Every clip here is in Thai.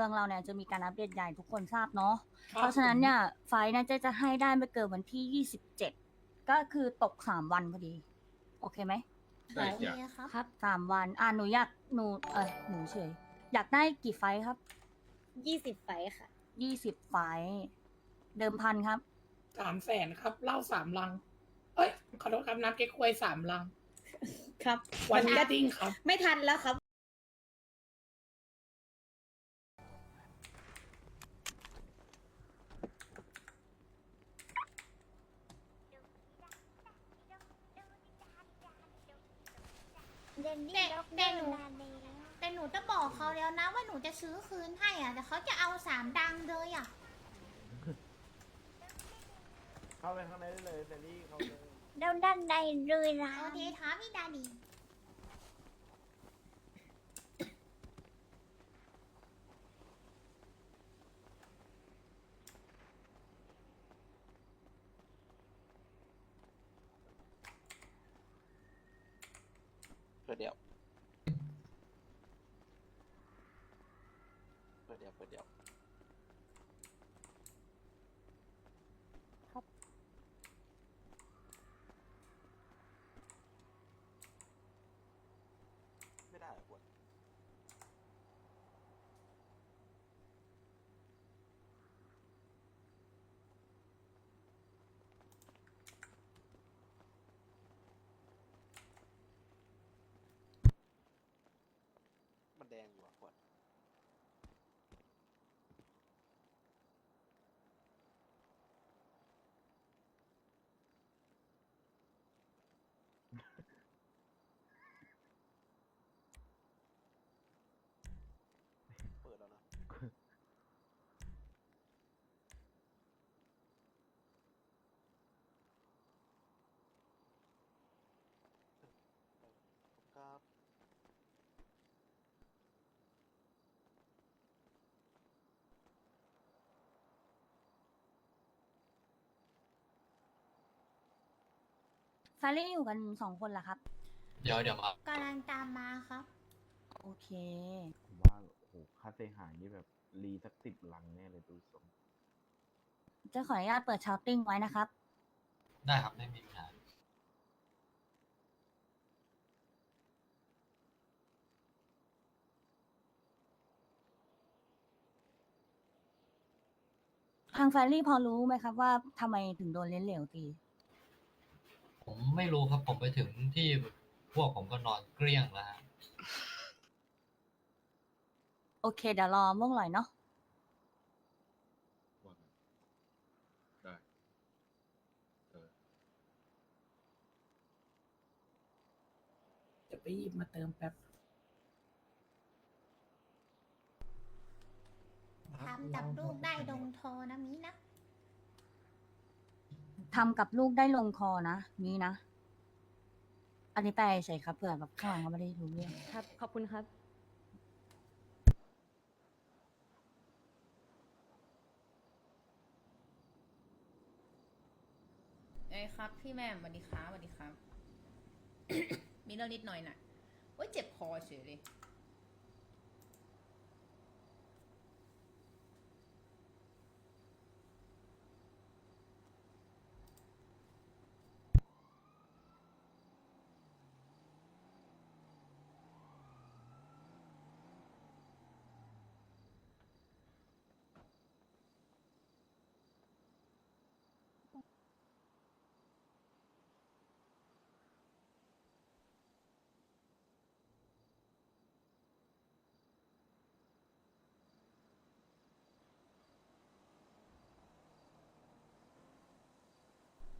เมืองเราเนี่ยจะมีการอัปเดตใหญ่ทุกคนทราบเนาะครับเพราะฉะนั้นเนี่ยไฟล์น่าจะจะให้ได้ไม่เกินวันที่27ก็คือตก3วันพอดี โอเคไหมได้โอจ้ะเคครับครับสามวัน อ่าหนูอยากหนูเอ้ยหนูเฉย อยากได้กี่ไฟล์ครับยี่สิบไฟท์ค่ะ20ไฟล์เดิมพันครับ สามแสนครับเหล้าสามลัง เอ้ย ขอโทษครับน้ำเก๊กควยสามลัง ครับ วันนี้ดิ้งครับ ไม่ทันแล้วครับ แต่แต่หนูแต่หนูจะบอกเขาแล้วนะว่าหนูจะซื้อคืนให้อะแต่เขาจะเอาสามดังเลยอะ เข้าไปข้างในได้เลยเซรี่เข้าเลยเดินด้านในเลยนะ โอเคท้าพี่ดาดี เปิดเดียว เปิดเดียว เปิดเดียว ไม่ได้เหรอควร มันแดงอยู่อะควร เปิดแล้วนะ ครับ ซารี่อยู่กันสองคนเหรอครับ เดี๋ยวเดี๋ยวมากำลังตามมาครับ โอเค ผมว่าโอ้โหค่าเสียหายนี่แบบรีสักสิบลังแน่เลยดูทรงจะขออนุญาตเปิดชาร์ติ้งไว้นะครับ ได้ครับไม่มีปัญหา ทางแฟรรี่พอรู้ไหมครับว่าทำไมถึงโดนเล่นเหลวตี ผมไม่รู้ครับผมไปถึงที่พวกผมก็นอนเกลี้ยงแล้วฮะโอเค เดี๋ยวรอม่วงหน่อยเนาะ ว่าไงได้เออจะไปหยิบมาเติมแป๊บ ทำจับลูกได้ดงโทนะมีนะ ทำกับลูกได้ลงคอนะนี้นะ อันนี้แปลเฉยครับเผื่อแบบข้างหลังเขาไม่ได้รู้เรื่อง ครับ ขอบคุณครับ ไอ้ครับ พี่แม่มสวัสดีครับสวัสดีครับ มีเรื่องนิดหน่อยน่ะโอ้ยเจ็บคอเฉยเลย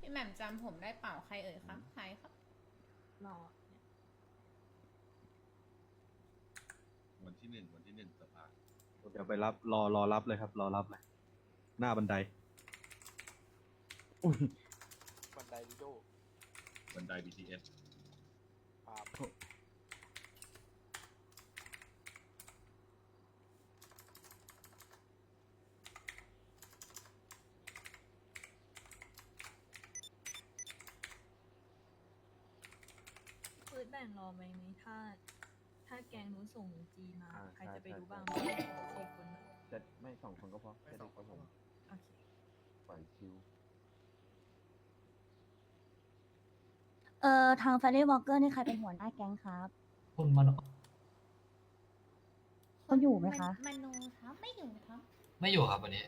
พี่แหม่มจำผมได้เปล่าใครเอ่ยครับใครครับวันที่หนึ่งวันที่หนึ่งสภาเดี๋ยวไปรับรอรอรับเลยครับ รอรับเลยหน้าบันไดอุ้ยบันไดวิโดบันได BTS ปาล์ม ปืนแบ่งรอไหมนี้ถ้า ถ้าแกงนู้นส่งจีมา อ่าใครจะไปใช่ดูใช่บ้างใช่สี่คนน่ะจะไม่สองคนก็พอจะได้กับผมโอเค ปล่อยคิวเอ่อทาง f ฟ r รี่วอลเกอร์นี่ใครเป็นหัวหน้าแก๊งครับคุณมันเขาอยู่ไหมคะมโนครับไม่อยู่ครับ ไม่อยู่ครับวันนี้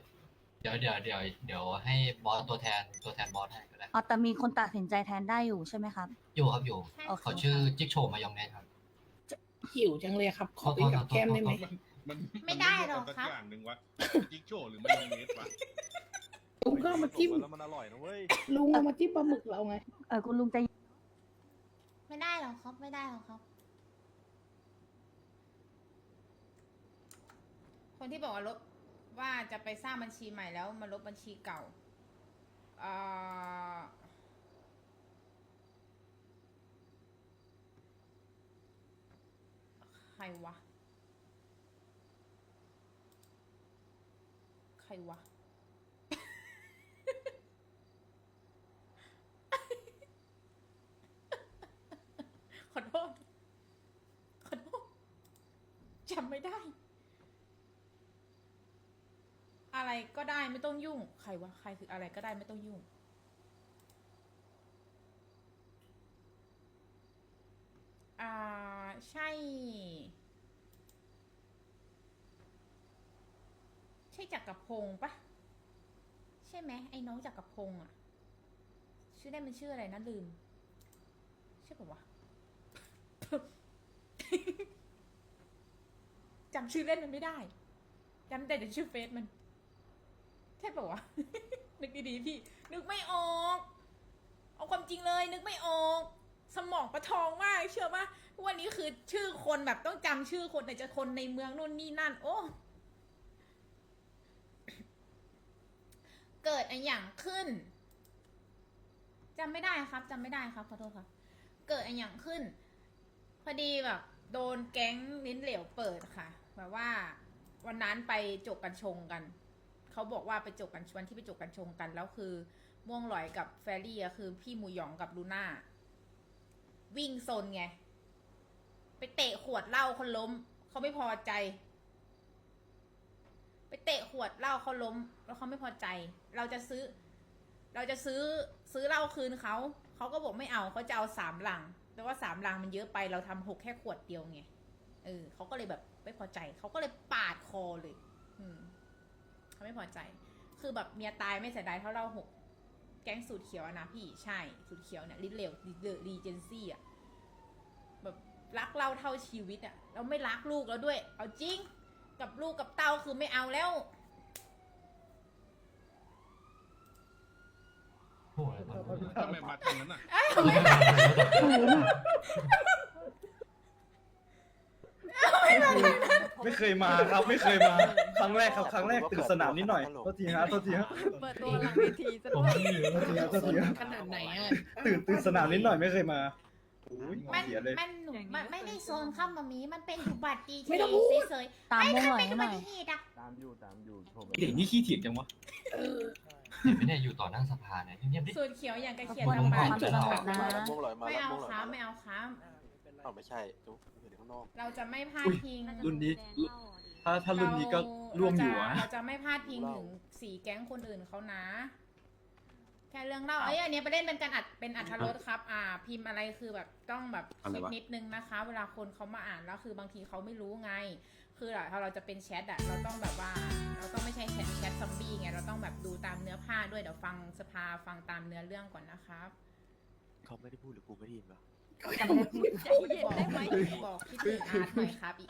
เดี๋ยวเดี๋ยวเดี๋ยวเดี๋ยวให้บอสตัวแทนตัวแทนบอสให้ก็ได้อ๋อแต่มีคนตัดสินใจแทนได้อยู่ใช่ไหมครับ อยู่ครับอยู่ใช่โอเคเขาชื่อจิ๊กโชว์มายองเนสครับ หิวจังเลยครับ ขอไปกับแก้มได้ไหม มันไม่ได้หรอกมันครับสักอย่างหนึ่งวะจิ๊กโจ้หรือมันยองเนสวะลุงก็เอามาจิ้ม แล้วมันอร่อยนะเว้ย ลุงเอามาจิ้มปลาหมึกเราไง เออคุณลุงใจไม่ได้หรอกครับ ไม่ได้หรอกครับ คนที่บอกว่าลบ ว่าจะไปสร้างบัญชีใหม่แล้วมาลบบัญชีเก่าเอ่อใครวะ ใครวะ ขอโทษ ขอโทษจำไม่ได้ อะไร ก็ได้ไม่ต้องยุ่ง ใครวะใครคืออะไรก็ได้ไม่ต้องยุ่ง อ่า ใช่ ใช่จักรพงศ์ปะใช่ไหมไอ้น้องจักรพงศ์อะชื่อได้มันชื่ออะไรนะลืม ใช่ปะวะจำชื่อเล่นมันไม่ได้จำแต่แต่ชื่อเฟซมัน ใช่ปะวะ นึกดีๆพี่ นึกไม่ออก เอาความจริงเลย นึกไม่ออก สมองประทองมากเชื่อปะวันนี้คือชื่อคนแบบต้องจำชื่อคนแต่จะคนในเมืองนู่นนี่นั่น โอ้ เกิดอะไรอย่างขึ้นจำไม่ได้ครับจำไม่ได้ครับขอโทษครับ เกิดอะไรอย่างขึ้น พอดีแบบ โดนแก๊งลิ้นเหลวเปิดค่ะ แบบว่า วันนั้นไปจกกันชงกัน เขาบอกว่าไปจกกันชวนที่ไปจกกันชงกัน แล้วคือม่วงลอยกับแฟรี่อะคือ พี่มูหยองกับลูน่า วิ่งโซนไง ไปเตะขวดเหล้าเขาล้ม เขาไม่พอใจ ไปเตะขวดเหล้าเขาล้ม แล้วเขาไม่พอใจ เราจะซื้อ เราจะซื้อซื้อเหล้าคืนเขาเขาก็บอกไม่เอาเขาจะเอาสามหลัง แต่ว่าสามหลังมันเยอะไปเราทำหกแค่ขวดเดียวไงเออเขาก็เลยแบบไม่พอใจเขาก็เลยปาดคอเลย อืม เขาไม่พอใจ คือแบบเมียตายไม่เสียดายเท่าเราหก แก๊งสูตรเขียวอะนะพี่ ใช่ สูตรเขียวเนี่ยลิเลวรีเจนซี่อะแบบรักเราเท่าชีวิตอะเราไม่รักลูกแล้วด้วย เอาจริง กับลูกกับเต้าคือไม่เอาแล้วโอ้ยทำไมมาทางนั้นอะไม่เคยมาครับไม่เคยมาครั้งแรกครับครั้งแรกตื่นสนามนิดหน่อยโทษทีฮะโทษทีฮะเปิดตัวหลังเวทีซะผด้มวยไม่อยู่โทษทีฮะโทษทีฮะขนาดไหนอะตื่นตื่นสนามนิดหน่อยไม่เคยมาโอ้ยมันเสียเลยมันหนูมันไม่ได้โซนข้ามมามีมันเป็นอุบัติเหไม่ตุต้องพูดเฉยตามๆม่วงหลอยเป็นให้อุหบัน่อย ติเหตุอะตามอยู่ตามอยู่โทรไปเด็กนี่ขี้เถียงจังวะเออเห็นไหมเนี่ยอยู่ต่อหน้าสภาเนี่ยเงียบๆดิ สูตรเขียวอย่างกระเขียนขอบคุณทำคบารันบความสงบนะมาแล้วม่วงลอยมาไม่แล้วเอาม่วงลอยค้ามาไม่แล้วเอาค้าอ้าวไม่ใช่จุ๊บ อยู่ข้างนอกเราจะไม่พลาดพิงรุ่นนี้ ถ้าถ้ารุ่นนี้ก็ร่วมอยู่อะเราจะไม่พลาดพิงถึงสีแก๊งคนอื่นเขานะ แค่เรื่องเล่าเอ้ยอันเนี้ยไปเล่นเป็นการอัดเป็นอัธรสครับ อ่า พิมพ์อะไรคือแบบต้องแบบอะไรคิดวะ นิดนึงนะคะ เวลาคนเขามาอ่านแล้วคือบางทีเขาไม่รู้ไง คืออะถ้าเราจะเป็นแชทอะเราต้องแบบว่า เราต้องไม่ใช่แชทแชทซอมบี้ไงเราต้องแบบดูตามเนื้อผ้าด้วยเดี๋ยวฟังสภาฟังตามเนื้อเรื่องก่อนนะครับ เขาไม่ได้พูดหรือกูไม่ได้ยินปะจะไม่ได้พูด ใจเย็นได้ไหมบอกพี่ตีอาร์ตหน่อยครับอีก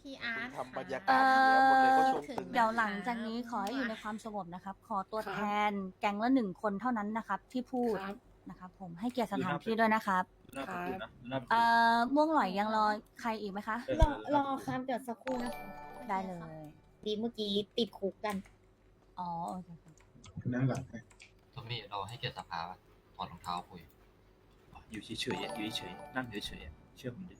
พี่อาร์ตทำบรรยาเอ่กาศเสียหมดเลยเขาชอมตึงเดี๋ยวหลังจากนี้ขอให้อยู่ในความสงบนะครับ ขอตัวแทนแก๊งละหนึ่งคนเท่านั้นนะครับ ที่พูดครับนะครับผมให้เกียรติสถานที่ด้วยนะครับน่าประตูนะน่าประเอ่ตูอม่วงหลอยยังรอใครอีกไหมคะ รอรอครับเดี๋ยวสักครู่นะคะได้เลย ดีเมื่อกี้ติดคุกกัน อ๋อโอเคครับนั่งหลับทอมมี่เราให้เกียรติสภาถอดรองเท้าคุย อยู่เฉยๆอะอยู่เฉยๆนั่งเฉยๆอะเชื่อผมดิ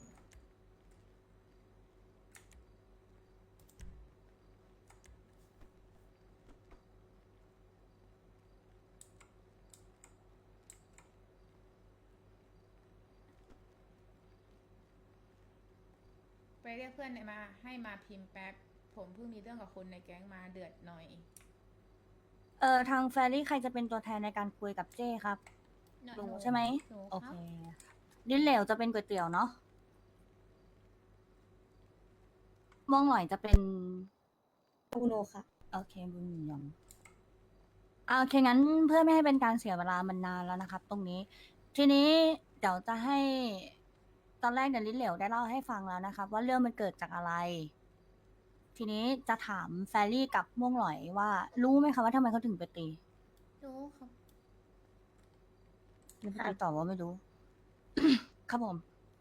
เรียกเพื่อนมาให้มาพิมพ์แป๊บ ผมเพิ่งมีเรื่องกับคนในแก๊งมาเดือดหน่อย เออทางแฟรี่ใครจะเป็นตัวแทนในการคุยกับเจ้ครับ หนูใช่ไหม หนูโอครัเคบลิ้นเหลวจะเป็นก๋วยเตี๋ยวเนาะม่วงหน่อยจะเป็น อูโนค่ะ โอเคบุญหมี่ยำอ่าโอเคงั้นเพื่อไม่ให้เป็นการเสียเวลามันนานแล้วนะครับ ตรงนี้ ทีนี้เดี๋ยวจะให้ ตอนแรกเดี๋ยวลิ้นเหลวได้เล่าให้ฟังแล้วนะครับ ว่าเรื่องมันเกิดจากอะไร ทีนี้จะถามแฟรี่กับม่วงหลอยว่า รู้ไหมคะว่าทำไมเขาถึงไปตี รู้ครับ หรือพี่ตอบว่าไม่รู้ ครับผม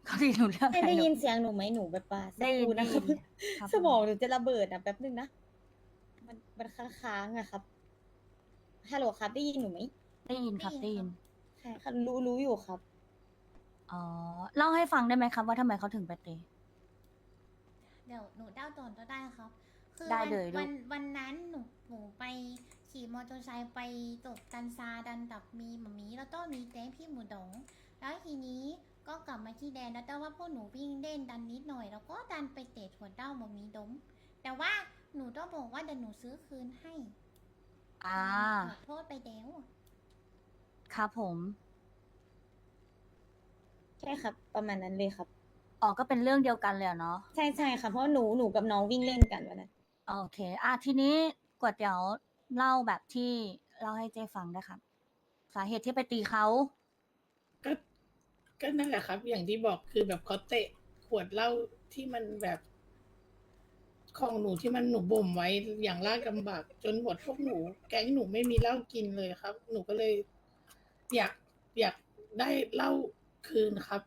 เขาตีหนูเรื่องอะไม่ไรได้หนูยินเสียงหนูไหมหนูแบบว่าได้ยินสักครู่นะครับได้ยินครับสมองหนูจะระเบิดอะแป๊บนึงนะมันมันค้างๆอะครับฮัลโหลครับได้ยินหนูไหมได้ยินครับได้ได้ยิยินนครับใช่ค่ะรู้รู้อยู่ครับ อ๋อ เล่าให้ฟังได้ไหมครับว่าทำไมเขาถึงไปตี เดี๋ยวหนูเล่าตอนก็ได้ครับ คือได้วันเลยลูก วันวันนั้นหนูหนูไป ขี่มอเตอร์ไซค์ไปตกกันซาดันดับมีหมามีแล้วก็มีแก๊งพี่หมูดง แล้วทีนี้ก็กลับมาที่แดนแล้วแต่ว่าพวกหนูวิ่งเล่นดันนิดหน่อย แล้วก็ดันไปเตะถั่วเต้าหมามีดม แต่ว่าหนูต้องบอกว่าเดี๋ยวหนูซื้อคืนให้อ่าขอโทษไปแล้วครับผม ใช่ครับ ประมาณนั้นเลยครับ อ๋อก็เป็นเรื่องเดียวกันเลยอะเนาะ ใช่ใช่ค่ะเพราะหนูหนูกับน้องวิ่งเล่นกันวันนั้น โอเค อะทีนี้กวดเดี๋ยว เล่าแบบที่เล่าให้เจฟังได้ครับ สาเหตุที่ไปตีเขาก็ก็นั่นแหละครับ อย่างที่บอกคือแบบเขาเตะขวดเหล้าที่มันแบบของหนูที่มันหนูบ่มไว้อย่างลากลำบาก จนหมดพวกหนู แก๊งหนูไม่มีเหล้ากินเลยครับ หนูก็เลย อยากอยากได้เหล้าคืนครับ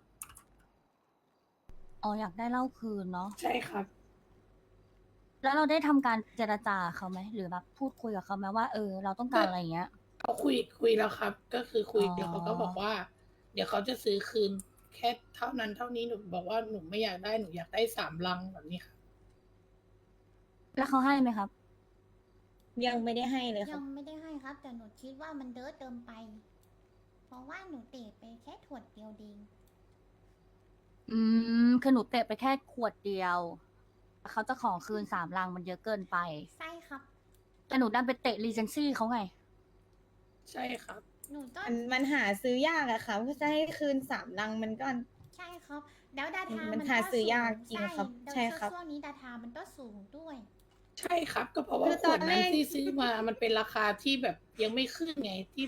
อ๋ออยากได้เหล่าคืนเนาะใช่ครับ แล้วเราได้ทำการเจรจากับเขาไหมหรือแบบพูดคุยกับเขาไหมว่าเออเราต้องการอะไรอย่างเงี้ย เขาคุยคุยแล้วครับ ก็คือคุยอ๋อ เดี๋ยวเขาก็บอกว่า เดี๋ยวเขาจะซื้อคืน แค่เท่านั้นเท่านี้หนูบอกว่าหนูไม่อยากได้หนูอยากได้สามลังแบบนี้ครับแล้วเขาให้ไหมครับ ยังไม่ได้ให้เลยคยัรับ งไม่ได้ให้ครับ แต่หนูคิดว่ามันเด้อเติมไป เพราะว่าหนูเตะไปแค่ถั่วเดียวเองอืมคือหนูเตะไปแค่ขวดเดียว เขาจะขอคืนสามลังมันเยอะเกินไป ใช่ครับ แต่หนูดันไปเตะรีเจนซี่เขาไง ใช่ครับ หนูต้องมันมันหาซื้อยากอะค่ะเพราะจะให้คืนสามลังมันก็ ใช่ครับ แล้วดาทามัมันหาก็ซื้อยากสูจริงครับแล้วใช่ครับ ช่วงนี้ดาทามันก็สูงด้วย ใช่ครับ ก็เพราะว่าคือขตอวนดนั้นแรกที่ซื้อมามันเป็นราคาที่แบบยังไม่ขึ้นไงที่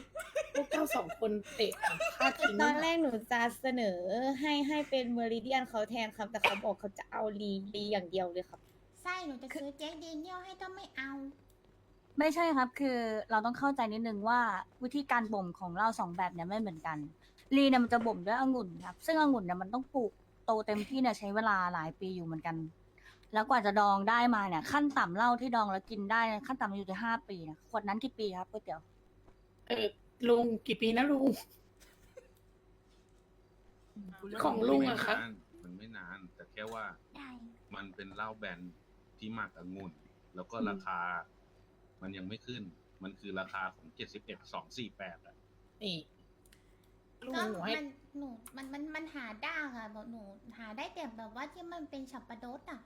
พวกเจ้าสองคนเตะกับค่าทิ้งตอนแรกหนูจะเสนอให้ให้เป็นเมริเดียนเขาแทนครับ แต่เขาบอกเขาจะเอาลีลีอย่างเดียวเลยครับใช่หนูจะซื้อแจ็คเดนเนียลให้ก็ไม่เอา ไม่ใช่ครับ คือเราต้องเข้าใจนิดนึงว่าวิธีการบ่มของเราสองแบบเนี่ยไม่เหมือนกันลีเนี่ยมันจะบ่มด้วยองุ่นครับ ซึ่งองุ่นเนี่ยมันต้องปลูกโตเต็มที่เนี่ยใช้เวลาหลายปีอยู่เหมือนกัน แล้วกว่าจะดองได้มาเนี่ย ขั้นต่ำเหล้าที่ดองแล้วกินได้เนี่ยขั้นต่ำอยู่ที่ห้าปีนะขวดนั้นกี่ปีครับก๋วยเตี๋ยวเออลุงกี่ปีนะลุง ของลุงอะครับ มันไม่นาน แต่แค่ว่าได้มันเป็นเหล้าแบนที่หมักองุ่น แล้วก็ราคา มันยังไม่ขึ้น มันคือราคาของเจ็ดสิบเอ็ดสองสี่แปดอะนี่ลุงก็หนูให้มันหนูมันมันมันหาได้ค่ะบอกหนูหาได้แต่แบบว่าที่มันเป็นฉับปะรดอะ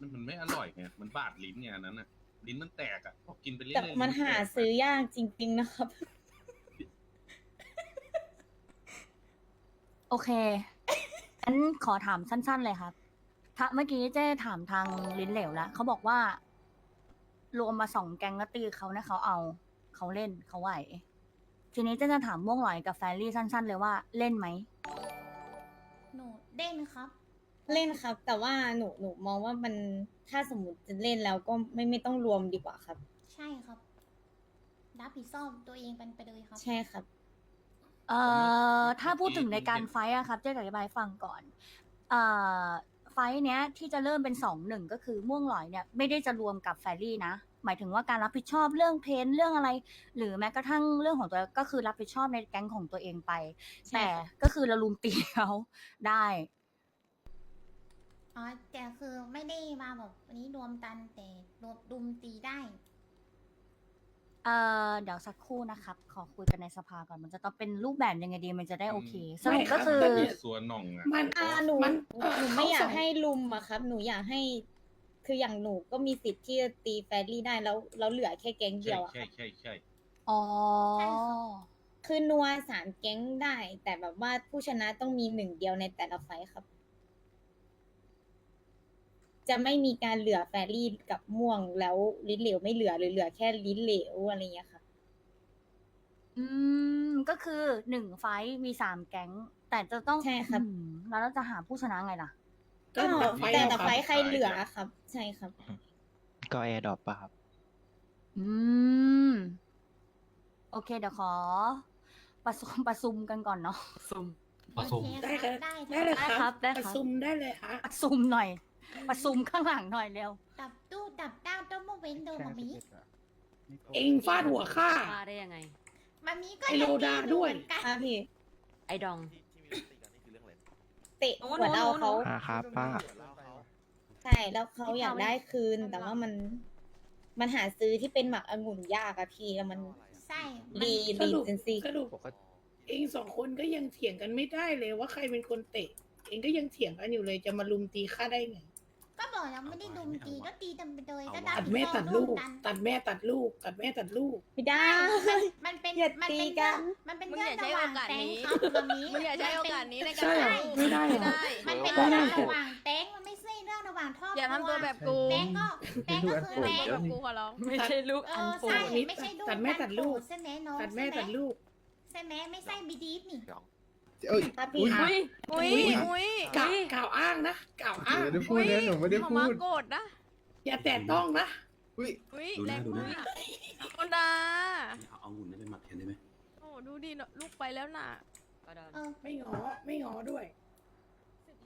มันมันไม่อร่อยไงมันบาดลิ้นไงอันนั้นอะลิ้นมันแตกอะพอกินไปเรื่อแต่ยๆมันลิ้หาแตกะซื้อยากจริง ๆ นะครับ โอเคงั้นขอถามสั้น ๆ เลยครับถ้าเมื่อกี้เจ้ถามทางลิ้นเหลวแล้วเขาบอกว่า รวมมาสองแกงแล้วตีเขานะเขาเอา เขาเล่นเขาไหว ทีนี้เจ้จะถามม่วงหลอยกับแฟรี่สั้น ๆ เลยว่าเล่นไหม หนูเด่นครับ เล่นครับ แต่ว่าหนูหนูมองว่ามันถ้าสมมติจะเล่นแล้วก็ไม่ไม่ต้องรวมดีกว่าครับ ใช่ครับ รับผิดชอบตัวเองเป็นไปเลยครับ ใช่ครับ เอ่อถ้าพูดถึงในการไฟท์อะครับเจ๊จะอธิบายให้ฟังก่อนเอ่อไฟท์เนี้ยที่จะเริ่มเป็นสองหนึ่งก็คือม่วงหลอยเนี่ยไม่ได้จะรวมกับแฟรี่นะ หมายถึงว่าการรับผิดชอบเรื่องเพนเรื่องอะไร หรือแม้กระทั่งเรื่องของตัวก็คือรับผิดชอบในแก๊งของตัวเองไป ใช่แต่ค่ะ ก็คือเราลุมตีเขาได้ อ๋อแต่คือไม่ได้มาแบบวันนี้รวมตันแต่รวมดุมตีได้ เอ่อเดี๋ยวสักครู่นะครับ ขอคุยกันในสภาก่อนมันจะต้องเป็นรูปแบบยังไงดีมันจะได้โอเคสรุปก็คือไม่ครับส่วนหน่องอะมันอ่าหนูมันหนูไม่อยาเขกส่งให้ลุมอะครับ หนูอยากให้ คืออย่างหนูก็มีสิทธิ์ที่จะตีแฟรี่ได้แล้วแล้วเหลือแค่แก๊งเดีใช่ยวอะคใช่รับใช่ใช่อ๋อ คือนัวสามแก๊งได้ แต่แบบว่าผู้ชนะต้องมีหนึ่งเดียวในแต่ละไฟท์ครับ จะไม่มีการเหลือแฟรี่กับม่วงแล้วลิ้นเหลวไม่เหลือหรือเหลือแค่ลิ้นเหลวอะไรอย่างเงี้ยครับอืมก็คือหนึ่งไฟท์มีสามแก๊ง แต่จะต้องใช่ครับ อืมแล้วเราจะหาผู้ชนะไงล่ะ ก็ก็ไฟแต่เอาแต่ครับไฟท์ใครเหลือครับ ใช่ครับ ก็แอร์ดรอปป่ะครับ อืม โอเค เดี๋ยวขอ ประชุมประชุมกันก่อนเนาะประชุมโอเคได้ครับได้ได้เลยได้คครัรับบได้ครับ ประชุมได้เลยฮะ ประชุมหน่อย ประชุมข้างหลังหน่อยเร็วตับตู้ตับด้าวต้มมะเวนโดมามีเองฟาดหัวข้ามาได้ยังไง มามีก็ไอ้โลดาด้วย เหมือนกันอะพี่ไอ้ดอง เตะโอ้หัหนูวเราหนูเขาอ่าครับป้า ใช่แล้วเขาอยากได้คืน แต่ว่ามันมันหาซื้อที่เป็นหมักองุ่นยากอะพี่แล้วมันใช่รีสรีรุปเจนซีสรุปเองสองคนก็ยังเถียงกันไม่ได้เลยว่าใครเป็นคนเตะ เองก็ยังเถียงกันอยู่เลยจะมาลุมตีข้าได้ไง ก็บอกแล้วไม่ได้ดุมตีก็ตีตามไปโดยก็ตัดแม่ตัดลูกตัดตัดแม่ตัดลูก ตัดแม่ตัดลูก ไม่ได้ มันเป็นอย่ามันตีเป็นกัเรื่อนงมันเป็นมึงเรื่อองย่าใช้ระหว่างโอกาสแตงนี้ครับมามีมึงอย่าใช้โอกาสนี้ในการใช่เหรอไม่ได้เหรอมันเป็นไม่เรื่ได้องระหว่างแตงมันไม่ใช่เรื่องระหว่างทอดอย่าทำตัวแบบกูแตงก็แตงก็คือแตงแบบกูขอร้องไม่ใช่ลูกเออันอโปรใช่ดไม่ใช่ลูกตัดแม่ตัดลูก ใช่ไหมน้องตัดแม่ใช่ไหตัดลูก ใช่ไหมไม่ใช่บีดีฟนี่ เอ้ยครับพี่อุ๊ยอุ้ยอุ้ยกล่าวกล่าวอ้างนะกล่าวอ้าง ไม่ได้พูดนะหนูไม่ได้มาพูมาดโกรธนะอย่าแตะต้องนะ อุ้ยอุ้ยดูหแรน้างดูหน้ามากคนดาเอาเอาหุ่นนั้นไปหมักแทนได้ไหมโอ้ดูดิเนอะลูกไปแล้วน่ะ เออไม่งอไม่งอด้วย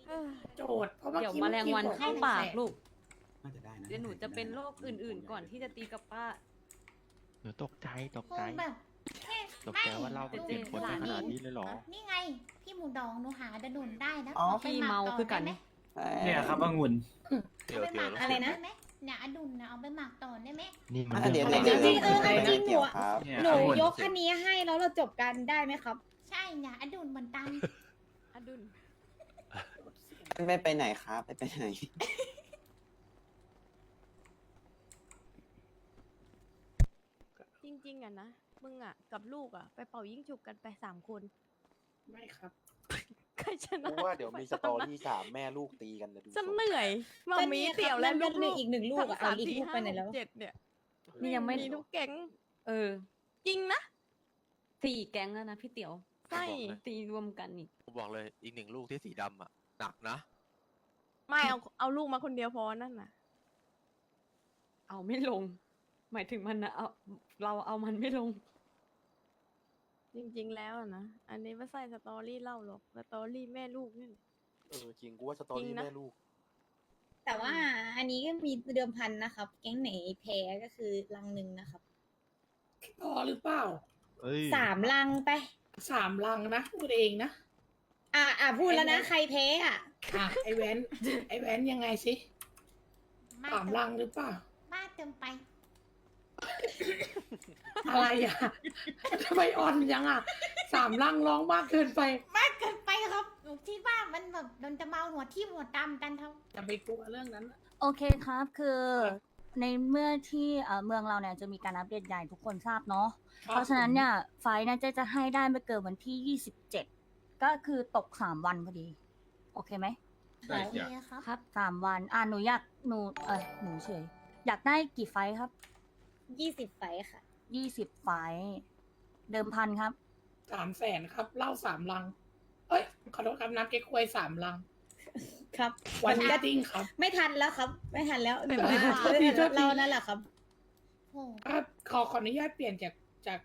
เออโจทย์เพราะเมื่อเดี๋ยวกี้แมลงวันมื่อเข้าบอกปากแสนลูก น่าจะได้นะเดี๋ยวหนูจะเป็นโรคอื่นๆ ก่อนที่จะตีกับป้าหนูตกใจตกคใจ งแบบแค่ ตกไม่ใจว่าเราเป็นเจ็บคนหลานขนาดนี้เลยเหรอ นี่ไง พี่หมูดองหนูหาดะดุนได้นะอ๋ออไปพี่หกเมาต่คือกันได้ไหมเนี่ยครับองุ่นเอาไปหมักอะไรนะด้หมเนี่ยอดุนนะเอาไปหมักต่อได้ไหมนี่มันเดี๋ยวเรื่จองริงๆเออเอาจริงหนูเนี่ยหนูองุ่นยกคันนี้ให้แล้วเราจบกันได้ไหมครับ ใช่เนี่ยอดุนเหมือนกันอดุลไม่ไปไหนครับไปไปไหนจริงๆอะนะ มึงอะ กับลูกอะ ไปเป่ายิ่งฉุกกันไปสามคน ไม่ครับ ใครชนะกูว่าเดี๋ยวมีสตอรี่สามแม่ลูกตีกันเลยดูจะเหนื่อยมาก็มีเนี่ยครับเตี่ยวและแล้วลูก็กอีกหนึ่งลูกอะทั้เอาสมอีกสี่ลูกไปไหนห้าแล้วเจ็ดเนี่ยนี่ยังไม่มีทุกแก๊งเออ จริงนะสี่แก๊งแล้วนะพี่เตี๋ยวใช่ตีรวมกันอีกผมบอกเลยอีกหนึ่งลูกที่สีดำอะหนักนะไม่เอาเอาลูกมาคนเดียวพอนั่นน่ะ เอาไม่ลง หมายถึงมันนะเอาเราเอามันไม่ลง จริง ๆ แล้วอะนะ อันนี้ไม่ใช่สตอรี่เล่าหรอก สตอรี่แม่ลูกนี่แหละ เออจริงกูว่าสตอจริรี่งนะ แม่ลูก แต่ว่าอันนี้ก็มีเดิมพันนะครับ แก๊งไหนแพ้ก็คือลังหนึ่งนะครับพอหรือเปล่าเอ้ยสามลังไป สามลังนะพูดเองนะอะอะพูดแล้วนะ ใครแพ้อะ อะไอแวนไอแวนยังไงสิมากสามลังหรือเปล่ามากเกินไป อะไรอะทำไมอ่อนยังอะสามลังร้องมากเกินไป มากเกินไปครับหนูคิดว่ามันแบบโดนจะเมาหัวที่มหัวดำกันเท่าอย่าไปกลัวเรื่องนั้นอะโอเคครับคือในเมื่อที่เอ่อเมืองเราเนี่ยจะมีการอัปเดตใหญ่ทุกคนทราบเนาะเพราะฉะนั้นเนี่ยไฟล์น่าจะจะให้ได้ไม่เกินวันที่ยี่สิบเจ็ดก็คือตกสามวันพอดี โอเคไหมได้โอเคจ้ะ ครับ ครับสามวันอ่าหนูอยากหนูเออหนูเฉยอยากได้กี่ไฟล์ครับ ยี่สิบไฟท์ค่ะ ยี่สิบไฟล์เดิมพันครับ สามแสนครับเหล่าสามลัง เอ้ย ขอโทษครับน้ำเก๊กควยสามลัง ครับ วันนี้จริงครับ ไม่ทันแล้วครับ ไม่ทันแล้วไม่เป็นไรโทษทีโทษทีเรานั่นแหละครับโอ้อะขอขออนุญาตเปลี่ยนจากจาก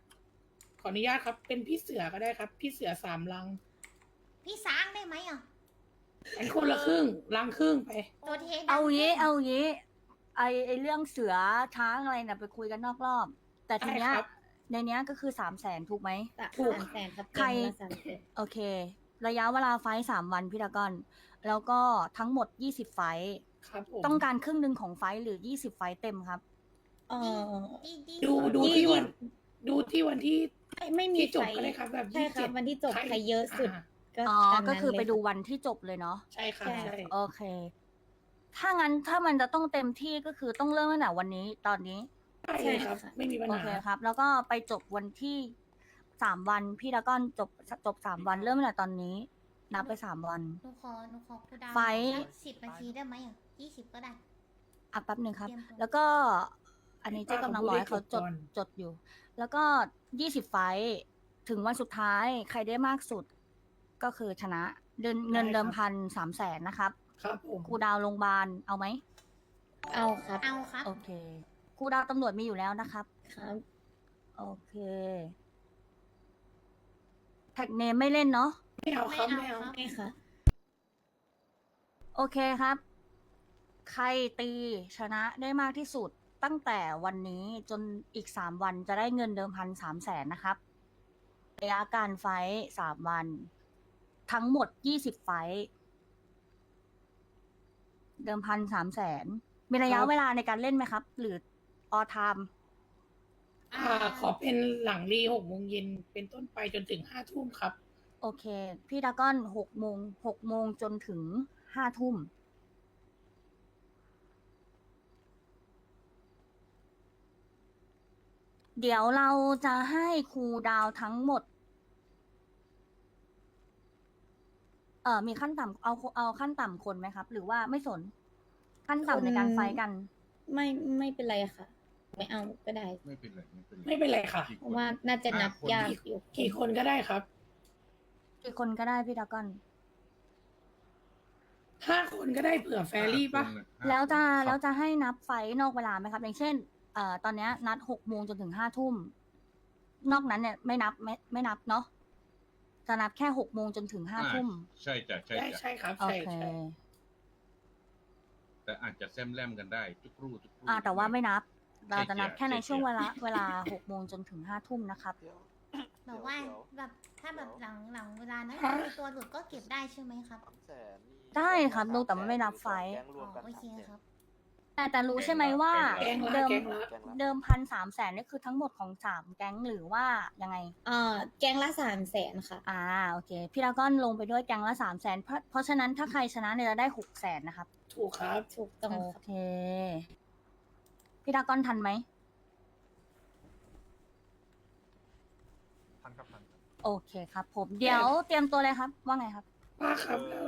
ขออนุญาตครับ เป็นพี่เสือก็ได้ครับ พี่เสือสามลังพี่สางได้ไหมอะอันคนละครึ่งลังครึ่งไป ตัวเทดำเอางี้เอางี้ ไอไอเรื่องเสือช้างอะไรน่ะไปคุยกันนอกรอบ แต่ทีเนี้ยได้ครับ ในเนี้ยก็คือสามแสนถูกไหม ถูก สามแสนครับใครแก๊งละสามแสนโอเค ระยะเวลาไฟท์สามวันพี่ดากอน แล้วก็ทั้งหมดยี่สิบไฟท์ครับผมต้องการครึ่งหนึ่งของไฟท์หรือยี่สิบไฟท์เต็มครับ เออ ดีดีดูดูที่วัน ดูที่วันที่ไม่ไม่มีที่จบไฟก็ได้ครับ แบบใช่ครับ27วันที่จบใครใครเยอะสุด อ่าก็อ๋อ ตามก็นั้นคือเลยไปดูวันที่จบเลยเนาะ ใช่ครับใช่ ใช่ โอเค ถ้างั้นถ้ามันจะต้องเต็มที่ก็คือต้องเริ่มตั้งแต่วันนี้ตอนนี้ได้เลยครับ ไม่มีปัญโอหา เคครับ แล้วก็ไปจบวันที่สามวันพี่ดราก้อนจบจบสามวันเริ่มตั้งแต่ตอนนี้ นับไปสามวัน หนูขอหนูขอคูลดาวน์ไฟ สิบนาทีได้ไหมอะยี่สิบก็ได้ อะแป๊บหนึ่งครับ เตรียมตัว แล้วก็อันนี้เจ๊กำลังบอกให้เขาจดจดอยู่ แล้วก็ยี่สิบไฟท์ถึงวันสุดท้ายใครได้มากสุดก็คือชนะเดินเงินเดิมพันสามแสนนะครับ ครับผมครูดาวโรงพยาบาลเอาไหมเอาครับ เอาครับ โอเคครูดาวตำรวจมีอยู่แล้วนะครับ ครับ โอเคแท็กเนมไม่เล่นเนาะไม่เอาครับไม่ไม่เอาเอาครับไม่ค่ะ โอเคครับ ใครตีชนะได้มากที่สุดตั้งแต่วันนี้จนอีกสามวันจะได้เงินเดิมพันสามแสนนะครับระยะการไฟท์สามวัน ทั้งหมดยี่สิบไฟท์ เดิมพันสามแสนมีระยะเวลาในการเล่นไหมครับ หรือออไทม์อ่า ขอเป็นหลังรีหกโมงเย็นเป็นต้นไปจนถึงห้าทุ่มครับ โอเค พี่ดราก้อนหกโมงหกโมงจนถึงห้าทุ่มเดี๋ยวเราจะให้ครูดาวทั้งหมด อ่อมีขั้นต่ำเอาเอาขั้นต่ำคนไหมครับ หรือว่าไม่สน ขั้นต่ำในการไฟท์กัน ไม่ไม่เป็นไรค่ะ ไม่เอาก็ได้ ไม่เป็นไรไม่เป็นไรไม่เป็นไรค่ะกี่เพคราะว่าน่าจะนับห้คนยากอยู่ กี่คนก็ได้ครับกี่คนก็ได้พี่ดราก้อน ห้าคนก็ได้เผื่อแฟรี่ปะห้าคนน่ห้าแล้วจะคนแล้วจะให้นับไฟท์นอกเวลาไหมครับ อย่างเช่นเอ่อตอนเนี้ยนัดหกโมงจนถึงห้าทุ่ม นอกนั้นเนี่ยไม่นับไม่ไม่นับเนาะ จะนับแค่หกโมงจนถึงห้าอ่าทุ่มใช่จ้ะใช่ใช่จ้ะใช่ครับ โอใช่เคใช่แต่อาจจะแซมแลมกันได้จุกรูจุกรู อ่าแต่ว่าไม่นับใช่เราจะนับจ้ะแค่ในใช่ช่วงจ้ะเวลาเวลาหกโมงจนถึงห้าทุ่มนะครับเดี๋ยวแบบว่าเดี๋ยวแบบถ้าแบบหลังหลังเวลานั้นมีตัวหลุดก็เก็บได้ใช่ไหมครับสามแสนนี่ได้ครับลูกแต่มันไม่นับไฟท์แก๊งรวมกันอ๋อโอเคสามแสนครับ แต่แต่รู้ใช่ไหมว่า แกงละเดิม แกงละแก๊งละเดิมพันสามแสนนี่คือทั้งหมดของสามแก๊งหรือว่ายังไง เอ่อแกงละสามแสนค่ะ อ่าโอเค พี่ดราก้อนลงไปด้วยแก๊งละสามแสนเพราะเพราะฉะนั้นถ้าใครชนะเนี่ยจะได้หกแสนนะครับ ถูกครับ ถูกต้องโอครับเค พี่ดราก้อนทันไหม ทันครับทัน โอเคครับ ผมเดี๋ยวเตรียมตัวเลยครับ ว่าไงครับ ป้าครับแล้ว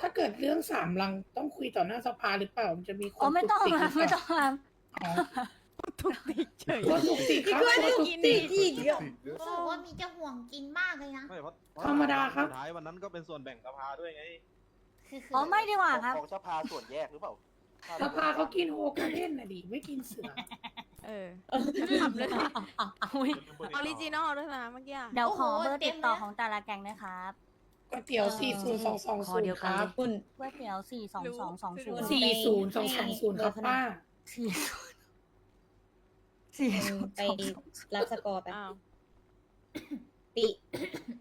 ถ้าเกิดเรื่องสามลังต้องคุยต่อหน้าสภาหรือเปล่ามันจะมีคนอ๋อไม่ต้องตุกครับติไม่กต้องครับอ๋อทุกติกเฉย คนตุกติกครับคนตุกติกรู้สึกว่ามีจะห่วงกินมากเลยนะไม่เพราะธรรมดาครับ สุดท้ายวันนั้นก็เป็นส่วนแบ่งสภาด้วยไง คือคืออ๋อไม่ดีกว่าครับ ของสภาส่วนแยกหรือเปล่าสภาเขากินโฮกาเล่นน่ะดิไม่กินเสือเออทำเลยออริจินอลด้วยนะเมื่อกี้อะเดี๋ยวขอเบอร์ติดต่อของแต่ละแก๊งนะครับ ก๋วยเตี๋ยวสี่ศูนย์สองสองศูนย์ครับคุณก๋วยเตี๋ยวสี่สองสองสองศูนย์สี่ศูนย์สองสองศูนย์ครับป้าสี่ศูนย์สี่ศูนย์ไปรับสกอร์ไปอ้าวติ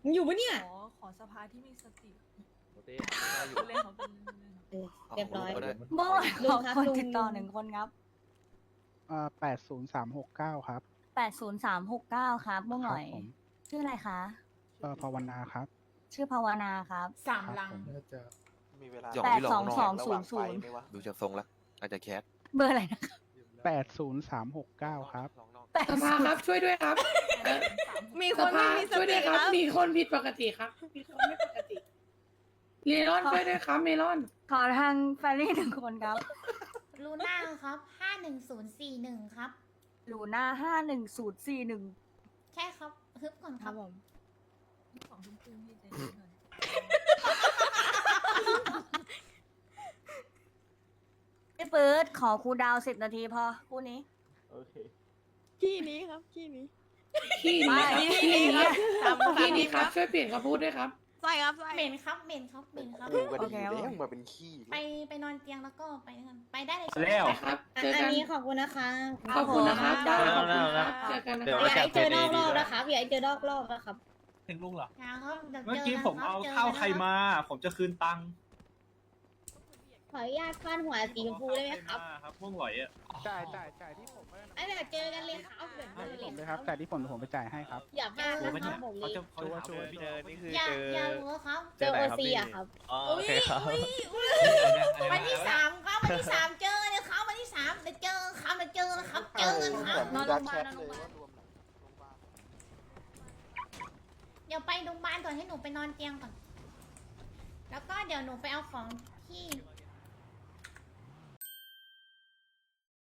มึงอยู่ปะเนี่ย ขอขอสภาที่มีสติเออเรียบร้อยเมื่อไหร่ลุของครับคนลุงติดต่อหนึ่งคนครับอ่าแปดศูนย์สามหกเก้าครับแปดศูนย์สามหกเก้าครับเมื่อคไหรัร่ผมชื่ออะไรคะเอ่อภาวนาครับ ชื่อภาวนาครับ สามลังผมมีเวลาแปดสองสองศูนย์ศูนย์ดูจากทรงแล้วอาจจะแคสเบอร์อะไรนะครับแปดศูนย์สามหกเก้าครับแปดสภาครับช่วยด้วยครับเอ่อมีสคนภาไม่มีสช่วยด้ติวยคครัรับบมีคนผิดปกติครับ มีคนไม่ปกติเมลอนช่วยด้วยครับเมลอน ขอทางแฟรรี่หนึ่งคนครับ ลูน่าครับห้าหนึ่งศูนย์สี่หนึ่งครับ ลูน่าห้าหนึ่งศูนย์สี่หนึ่งแค่ครับฮึบก่อนคครัรับบผม ของคุณปื้มให้ใจดีหน่อยพี่ปื๊ดขอครูดาวสิบนาทีพอคู่นี้โอเค ขี้นี้ครับขี้นี้ขี้นี้ครับไม่ขี้นี้ครับตามตามขี้นี้นี้คครัรับบช่วยเปลี่ยนคำพูดด้วยครับ ใส่ครับใส่เหม็นครับเหม็นครับเหม็นครับดูกันโอดีเคแล้วครับมาเป็นขี้ไปไปนอนเตียงแล้วก็ไปกันไปได้เลยแล้วไปครับอะเจออันกันนี้ขอบคุณนะคะขอบคุณนะครับได้ขอบคุณครับเอาเจอกันนะเดี๋คยวรับอย่าให้เจอนอกรอบนะคะอย่าให้เจอนอกรอบนะครับ ถึงลุงเหรอนะครับดี๋ยวเมื่อจกี้นผมครับเอาจข้าวกันนะใครมา ผมจะคืนตังค์ขออนุญาตฟาดหัวสีชมพูได้ไหมครับข้าวใครมาครับม่วงหลอยอะจ่ายจ่ายจ่ายที่ผมไม่อันไหนอยากเจอกันเลยครับเหมือนเจอที่เลผยมเลยครับแต่ที่ผมผมไปจ่ายให้ครับ อย่าพลาดนะครับผมลีเขาจะช่วยเจอนี่คืออยากอยากรู้ครับ เจอโอซีอะครับ อ๋ออุ้โอยเคครับ อุ้ยอุ้ยวันที่สามครับวันที่สามเจอเลยครับวันที่สามเดี๋ยวเจอครับเดี๋ยวเจอครับเจอกันครับ นอนโรงพยาบาลนอนโรงพยาบาลรวมหนังโรงพยาบาล เดี๋ยวไปโรงพยาบาลก่อนให้หนูไปนอนเตียงก่อน แล้วก็เดี๋ยวหนูไปเอาของที่